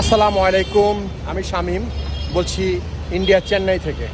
আসসালামু আলাইকুম আমি শামীম বলছি ইন্ডিয়া চেন্নাই থেকে।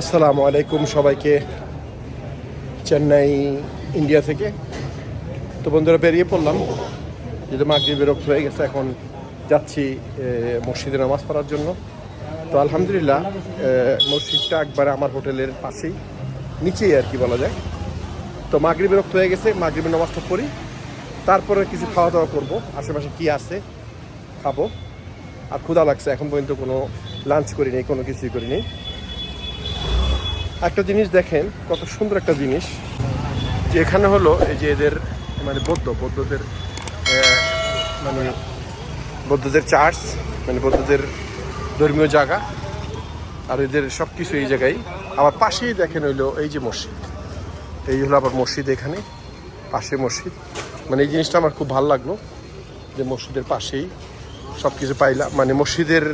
আসসালামু আলাইকুম সবাইকে চেন্নাই, ইন্ডিয়া থেকে। তো বন্ধুরা, বেরিয়ে পড়লাম। যেহেতু মাগরিব বিরক্ত হয়ে গেছে, এখন যাচ্ছি মসজিদে নামাজ পড়ার জন্য। তো আলহামদুলিল্লাহ মসজিদটা একবারে আমার হোটেলের পাশেই, নিচেই আর কি বলা যায়। তো মাগরিব বিরক্ত হয়ে গেছে, মাগরিবের নামাজটা পড়ি। তারপরে কিছু খাওয়া দাওয়া করব, আশেপাশে কি আছে, খাব। আর ক্ষুধা লাগছে, এখন পর্যন্ত কোনো লাঞ্চ করিনি, কোনো কিছুই করিনি। একটা জিনিস দেখেন, কত সুন্দর একটা জিনিস। যে এখানে হলো এই যে এদের মানে বৌদ্ধ, বৌদ্ধদের মানে বৌদ্ধদের চার্চ মানে বৌদ্ধদের ধর্মীয় জায়গা, আর এদের সব কিছু এই জায়গায়। আবার পাশেই দেখেন হইল এই যে মসজিদ। এই হলো আবার মসজিদ এখানে, পাশে মসজিদ। মানে এই জিনিসটা আমার খুব ভালো লাগল, যে মসজিদের পাশেই সব কিছু পাইলাম। মানে মসজিদের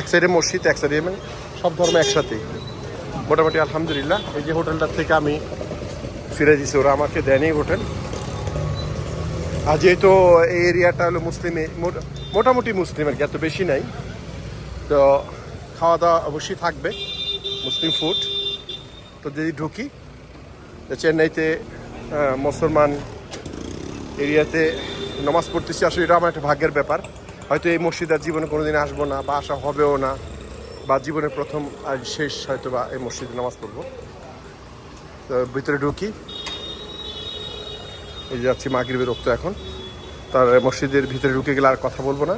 এক সাইডে মসজিদ, এক সাইডে মানে সব ধর্ম একসাথেই। মোটামুটি আলহামদুলিল্লাহ। এই যে হোটেলটার থেকে আমি ফিরে দিছি, ওরা আমাকে দেয়নি হোটেল। আর যেহেতু এই এরিয়াটা হলো মুসলিমে, মোট- মোটামুটি মুসলিম আর কি, এত বেশি নাই। তো খাওয়া দাওয়া অবশ্যই থাকবে, মুসলিম ফুড তো যদি ঢুকি, তো চেন্নাইতে মুসলমান এরিয়াতে নামাজ পড়তেছি, আসলে এটা আমার একটা ভাগ্যের ব্যাপার। হয়তো এই মসজিদ আর জীবনে কোনোদিন আসব না বা আসা হবেও না। বা জীবনের প্রথম আর শেষ হয়তো বা এই মসজিদে নামাজ পড়ব। তো ভিতরে ঢুকি। এই যে যাচ্ছি মাগির রক্ত এখন। তার মসজিদের ভিতরে ঢুকে গেলে আর কথা বলব না।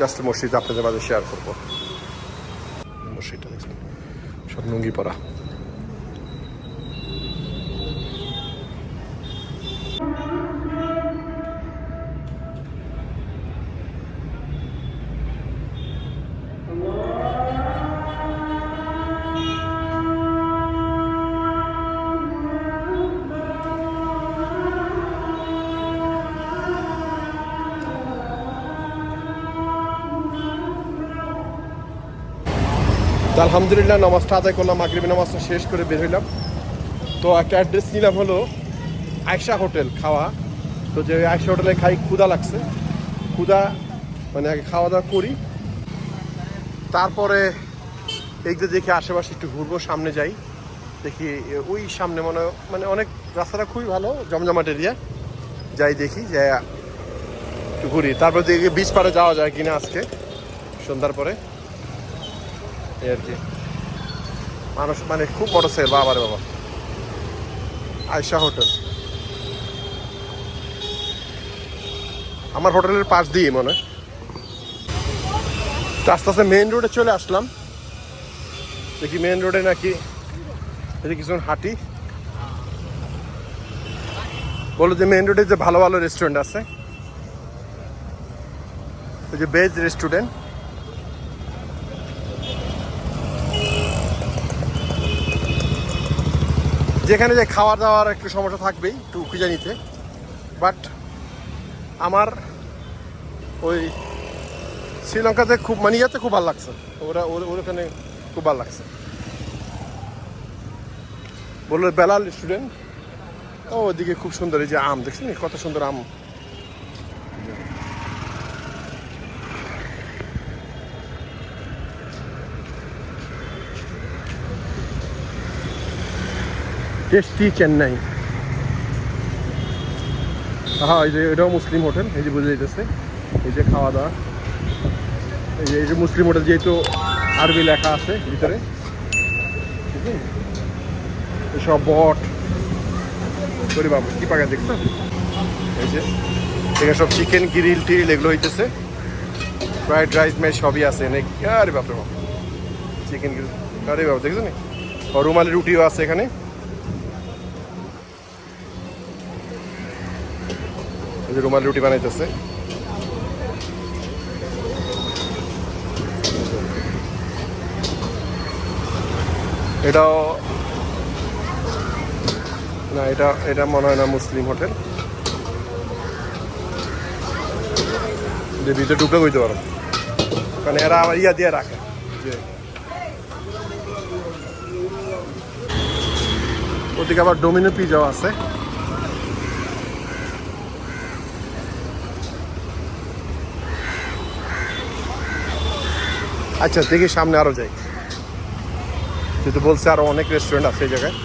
জাস্ট মসজিদ আপনাদের মাঝে শেয়ার করব। মসজিদটা দেখছেন। সব লুঙ্গি পরা। আলহামদুলিল্লাহ নামাজটা আদায় করলাম মাগরিবি নামাজটা শেষ করে বের হইলাম। তো একটা অ্যাড্রেস নিলাম হলো আয়সা হোটেল খাওয়া। তো যে আয়সা হোটেলে খাই ক্ষুদা লাগছে। ক্ষুদা মানে আগে খাওয়া দাওয়া করি। তারপরে এই যে দেখি আশেপাশে একটু ঘুরবো, সামনে যাই। দেখি ওই সামনে মনে মানে অনেক রাস্তাটা খুবই ভালো, জমজমাট এরিয়া। যাই দেখি যে ঘুরি। তারপর দেখি বিচ পাড়ে যাওয়া যায় কিনা আজকে, সন্ধ্যার পরে। এই আর কি। মানুষ মানে খুব বড় সেল বাবা রে বাবা। আয়সা হোটেল। আমার হোটেলের পাশ দিয়ে মনে হয়। আস্তে আস্তে মেন রোডে চলে আসলাম। দেখি মেন রোডে নাকি, এদিকে কিছুক্ষণ হাঁটি। বলো যে মেন রোডে যে ভালো ভালো রেস্টুরেন্ট আছে। ওই যে বেজ রেস্টুরেন্ট যেখানে যে খাওয়া দাওয়ার একটু সমস্যা থাকবেই, একটু খুঁজে নিতে। বাট আমার ওই শ্রীলঙ্কাতে খুব মানে ইয়াতে খুব ভালো লাগছে। ওরা, ওর- ওখানে খুব ভালো লাগছে। বলল, বেলাল স্টুডেন্ট ও ওদিকে খুব সুন্দর, এই যে আম, দেখছেন? কত সুন্দর আম। টেস্টি চেন্নাই হ্যাঁ এই যে এটাও মুসলিম হোটেল, এই যে বুঝে যেতেছে এই যে খাওয়া দাওয়া। এই যে এই যে মুসলিম হোটেল যেহেতু আরবি লেখা আছে ভিতরে। ঠিক বট। করি বাবু, কি পাকা দেখছ? এই যে, এখানে সব চিকেন গ্রিল টিল এগুলো হইতেছে। ফ্রাইড রাইস ম্যাচ সবই আছে এনে। আরে বাপরে বাপ। চিকেন গ্রিল আরে বাবু দেখছ নি? রুমালি রুটিও আছে এখানে। যে রুমাল রুটি বানাইতেছে। এটাও না, এটা এটা মনে হয় না মুসলিম হোটেল। যে দিতে ঢুকে কইতে পারো। কারণ এরা আবার ইয়া দিয়ে রাখে। যে ওদিকে আবার ডোমিনো পিজাও আছে। আচ্ছা দেখি সামনে আরও যাই। যেহেতু বলছে আরও অনেক রেস্টুরেন্ট আছে এই জায়গায়।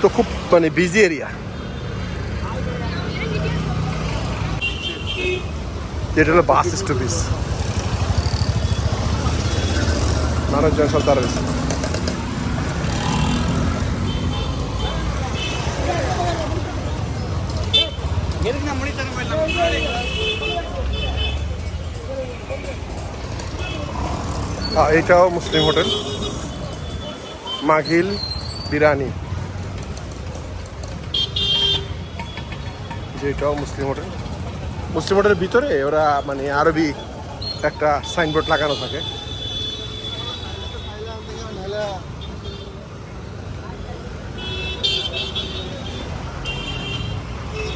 তো খুব মানে বিজি এরিয়া যেটা হলো বাস স্টপিস মানুষজন সব তারা রয়েছে এটাও মুসলিম হোটেল। মাঘিল বিরানি যেটাও মুসলিম হোটেল। মুসলিম হোটেলের ভিতরে ওরা মানে আরবি একটা সাইনবোর্ড লাগানো থাকে।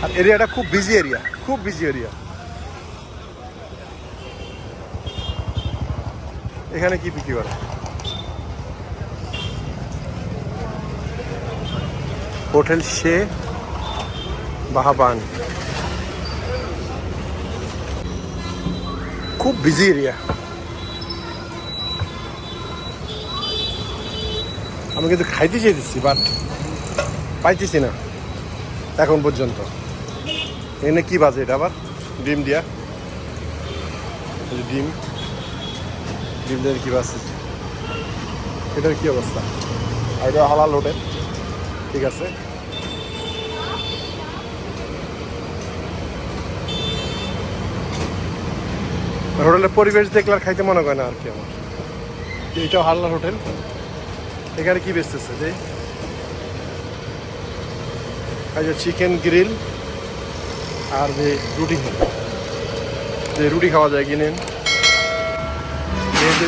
আর এরিয়াটা খুব বিজি এরিয়া খুব বিজি এরিয়া এখানে কি বিক্রি করে? হোটেল শে বাহাবান। খুব বিজি এরিয়া আমি কিন্তু খাইতে চেয়েছি বাট পাইতেছি না, এখন পর্যন্ত। এখানে কি বাজে এটা আবার? ডিম দিয়া। ডিম। ডিম দিয়ে কি বাজছে? এটার কি অবস্থা? এটা হালাল হোটেল। ঠিক আছে। হোটেলের পরিবেশ দেখলে আর খাইতে মনে করে না আর কি আমার। এইটাও হাল্লার হোটেল। এখানে কি বেচতেছে? যে চিকেন গ্রিল আর যে রুটি যে রুটি খাওয়া যায় কিনে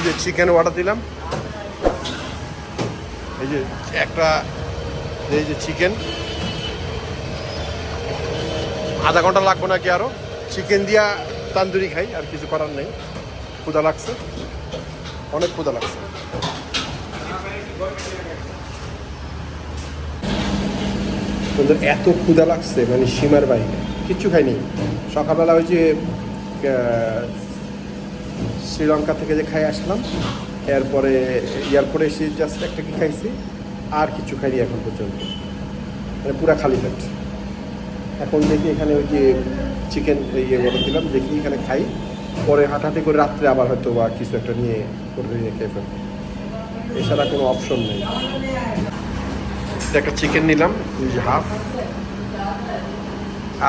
যে চিকেন অর্ডার দিলাম। এই যে, একটা, এই যে চিকেন আধা ঘণ্টা লাগবো নাকি আরও? চিকেন দিয়া তান্দুরি খাই, আর কিছু করার নেই। ক্ষুদা লাগছে। অনেক ক্ষুদা লাগছে। কিন্তু এত ক্ষুদা লাগছে মানে সীমার বাইরে। কিচ্ছু খাইনি। সকালবেলা ওই যে শ্রীলঙ্কা থেকে যে খাই আসলাম, এরপরে এয়ারপোর্টে এসে জাস্ট একটা কি খাইছি, আর কিছু খাইনি এখন পর্যন্ত। মানে পুরা খালি পেট। এখন দেখি এখানে ওই যে চিকেন ইয়ে অর্ডার দিলাম, দেখি এখানে খাই। পরে হাঁটাহাঁটি করে রাত্রে আবার হয়তো বা কিছু একটা নিয়ে করে নিয়ে খেয়ে ফেলব। এছাড়া কোনো অপশন নেই। একটা চিকেন নিলাম হাফ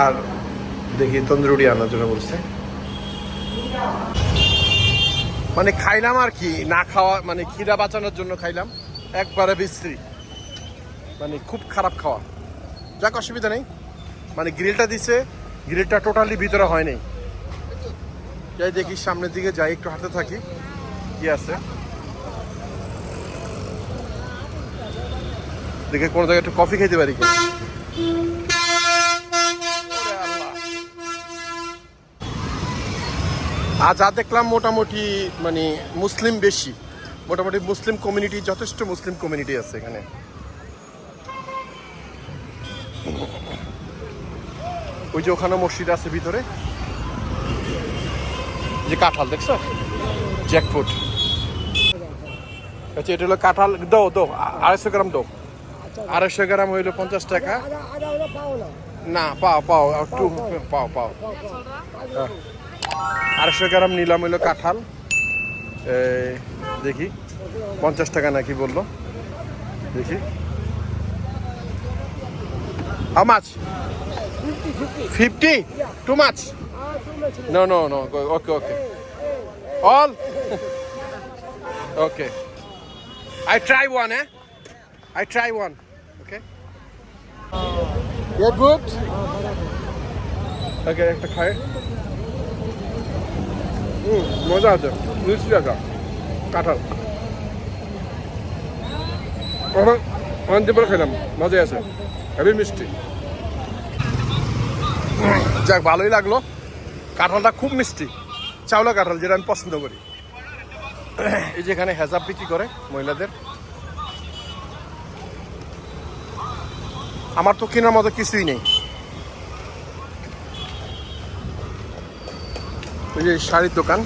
আর দেখি তন্দুরি আনার জন্য বলছে। মানে খাইলাম আর কি, না খাওয়া মানে খিদা বাঁচানোর জন্য খাইলাম। একবারে বিশ্রী। মানে খুব খারাপ খাওয়া। যাক, অসুবিধা নেই। মানে গ্রিলটা দিছে গ্রিলটা টোটালি ভিতরে হয় নাই। যাই দেখি, সামনের দিকে যাই, একটু হাঁটতে থাকি। কি আছে? দেখে কোনো জায়গায় একটু কফি খেতে পারি কি? আর যা দেখলাম মোটামুটি মানে মুসলিম বেশি। মোটামুটি মুসলিম কমিউনিটি যথেষ্ট মুসলিম কমিউনিটি আছে এখানে। ওই যে ওখানে মসজিদ আছে ভিতরে। যে কাঁঠাল, দেখছ? জ্যাকফুট আচ্ছা এটা হলো কাঁঠাল। দো দো আড়াইশো গ্রাম দো আড়াইশো গ্রাম হইল পঞ্চাশ টাকা. না পাও পাও একটু পাও পাও হ্যাঁ। আড়াইশো গ্রাম নিলাম হইল কাঁঠাল দেখি পঞ্চাশ টাকা নাকি বলল দেখি how much. Fifty two much Ah, too much. Okay no, no. Go- Okay, okay. All? okay. I try one. Okay. You're good? Okay, একটা খায় হুম মজা আছে মিষ্টি আছে কাঁঠাল এখন অনেকদিন পরে খেলাম মজাই আছে হেভি মিষ্টি যাক ভালোই লাগল কাঁঠালটা খুব মিষ্টি চাওলা কাঁঠাল যেটা আমি পছন্দ করি এই যে এখানে হেজাব বিক্রি করে মহিলাদের আমার তো কেনার মতো কিছুই নেই। ওই যে শাড়ির দোকান।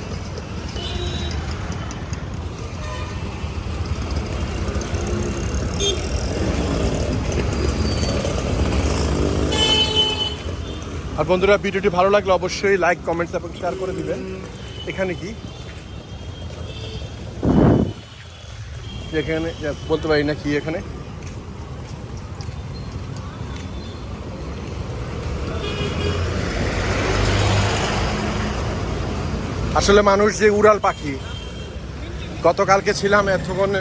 আর বন্ধুরা, ভিডিওটি ভালো লাগলে অবশ্যই লাইক কমেন্টস এবং শেয়ার করে দিবেন। এখানে কি? এখানে, বলতে পারি না কি এখানে? আসলে মানুষ যে উড়াল পাখি, গতকালকে ছিলাম এতক্ষণ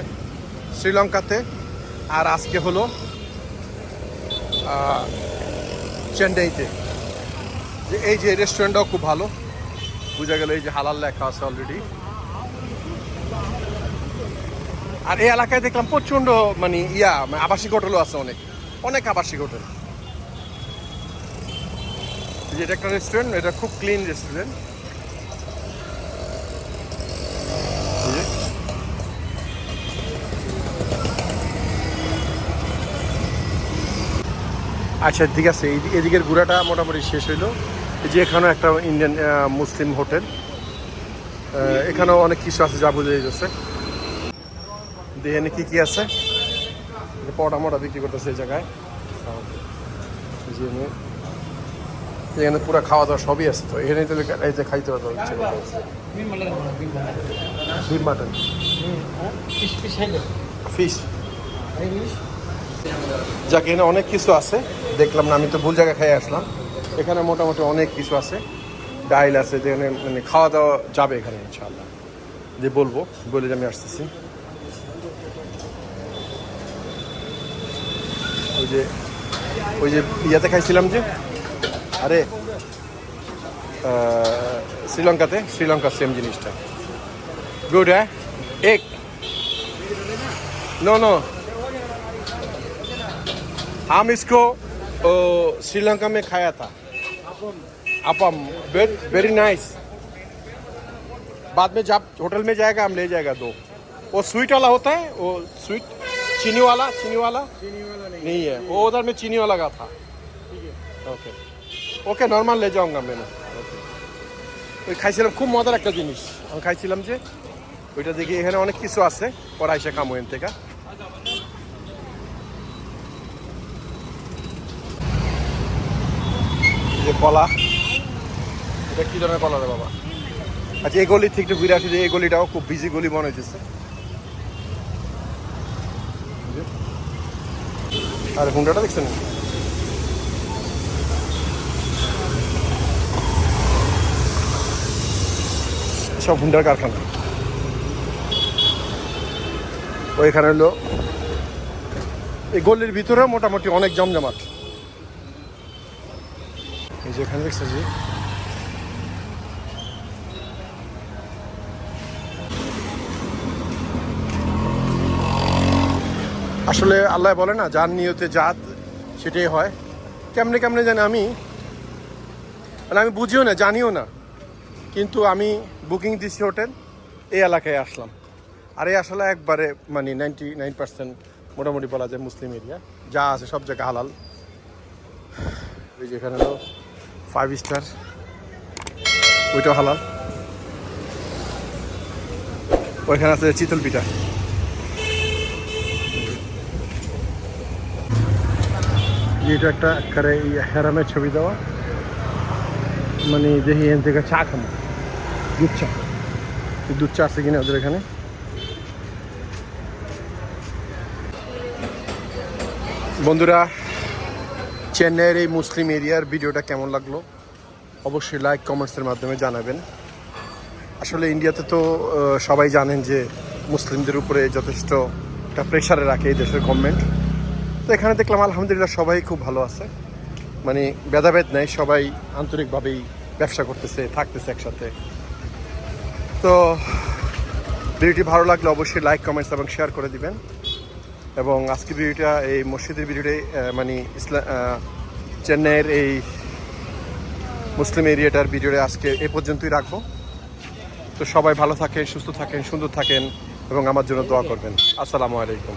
শ্রীলঙ্কাতে, আর আজকে হলো চেন্নাইতে। যে এই যে রেস্টুরেন্টটাও খুব ভালো, বোঝা গেল এই যে হালাল লেখা আছে অলরেডি আর এই এলাকায় দেখলাম প্রচণ্ড মানে ইয়া মানে আবাসিক হোটেলও আছে অনেক। অনেক আবাসিক হোটেল এটা একটা রেস্টুরেন্ট এটা খুব ক্লিন রেস্টুরেন্ট আচ্ছা ঠিক আছে। এদিকের ঘোরাটা মোটামুটি শেষ হইল। যে এখানেও একটা ইন্ডিয়ান মুসলিম হোটেল এখানেও অনেক কিছু আছে যা বুঝে যাচ্ছে। দেখেন কি কি আছে? পটা মোটা বিক্রি করতেছে এই জায়গায়। এখানে পুরো খাওয়া দাওয়া সবই আছে। তো এখানে তো এই যে খাইতে পারতো ইচ্ছে ফিশ যাক, এখানে অনেক কিছু আছে। দেখলাম না আমি তো ভুল জায়গায় খেয়ে আসলাম এখানে মোটামুটি অনেক কিছু আছে ডাইল আছে যেখানে মানে খাওয়া দাওয়া যাবে এখানে ইনশাল্লাহ যে বলবো বলে যে আমি আসতেছি ওই যে ওই যে ইয়াতে খাইছিলাম যে আরে আহ, শ্রীলঙ্কাতে শ্রীলঙ্কার সেম জিনিসটা গুড হ্যাঁ এক নো নো हम इसको ओ, श्रीलंका में खाया था अपम वेरी नाइस बाद में जब होटल में जाएगा हम ले जाएगा दो वो स्वीट वाला होता है वो स्वीट चीनी वाला चीनी वाला चीनी वाला नहीं नहीं है वो उधर में चीनी वाला का था ওকে ওকে নর্মাল লে যাওঙ্গা মেনু ওই খাইছিলাম খুব মজার একটা জিনিস আমি খাইছিলাম যে ওইটা দেখি এখানে অনেক কিছু আছে পরে আইসা কামো এন থেকে যে কলা। এটা কি ধরনের কলা রে বাবা? আচ্ছা এই গলি থেকে একটু ঘুরে আসি যে এই গলিটাও খুব বিজি গলি মনে হইতেছে। আর হুন্ডাটা দেখছেন? সব হুন্ডার কারখানা। ওইখানে হলো এই গলির ভিতরে মোটামুটি অনেক জমজমাট। যে এখানে দেখছে যে আসলে আল্লাহ বলে না, যার নিয়তে জাত, সেটাই হয়। কেমনে কেমনে জানি আমি? মানে আমি বুঝিও না, জানিও না। কিন্তু আমি বুকিং দিছি হোটেল, এই এলাকায় আসলাম। আর এই আসলে একবারে মানে নাইনটি নাইন পার্সেন্ট মোটামুটি বলা যায় মুসলিম এরিয়া। যা আছে সব জায়গায় হালাল। ওই যেখানে ফাইভ স্টার ওইটাও হালাল। ওইখানে আছে চিতল পিঠা। এটা একটা এই হেরামের ছবি দেওয়া। মানে দেখি এখান থেকে চা খাব। দুধ চা। দুধ চা আছে কিনা ওদের এখানে? বন্ধুরা চেন্নাইয়ের এই মুসলিম এরিয়ার ভিডিওটা কেমন লাগল? অবশ্যই লাইক কমেন্টসের মাধ্যমে জানাবেন। আসলে ইন্ডিয়াতে তো সবাই জানেন যে মুসলিমদের উপরে যথেষ্ট একটা প্রেশারে রাখে এই দেশের গভর্নমেন্ট তো এখানে দেখলাম আলহামদুলিল্লাহ সবাই খুব ভালো আছে। মানে ভেদাভেদ নেই, সবাই আন্তরিকভাবেই ব্যবসা করতেছে, থাকতেছে একসাথে। তো ভিডিওটি ভালো লাগলে অবশ্যই লাইক কমেন্টস এবং শেয়ার করে দিবেন। এবং আজকের ভিডিওটা এই মসজিদের ভিডিওটাই মানে ইসলাম চেন্নাইয়ের এই মুসলিম এরিয়াটার ভিডিওটা আজকে এ পর্যন্তই রাখব। তো সবাই ভালো থাকেন, সুস্থ থাকেন, সুন্দর থাকেন এবং আমার জন্য দোয়া করবেন। আসসালামু আলাইকুম।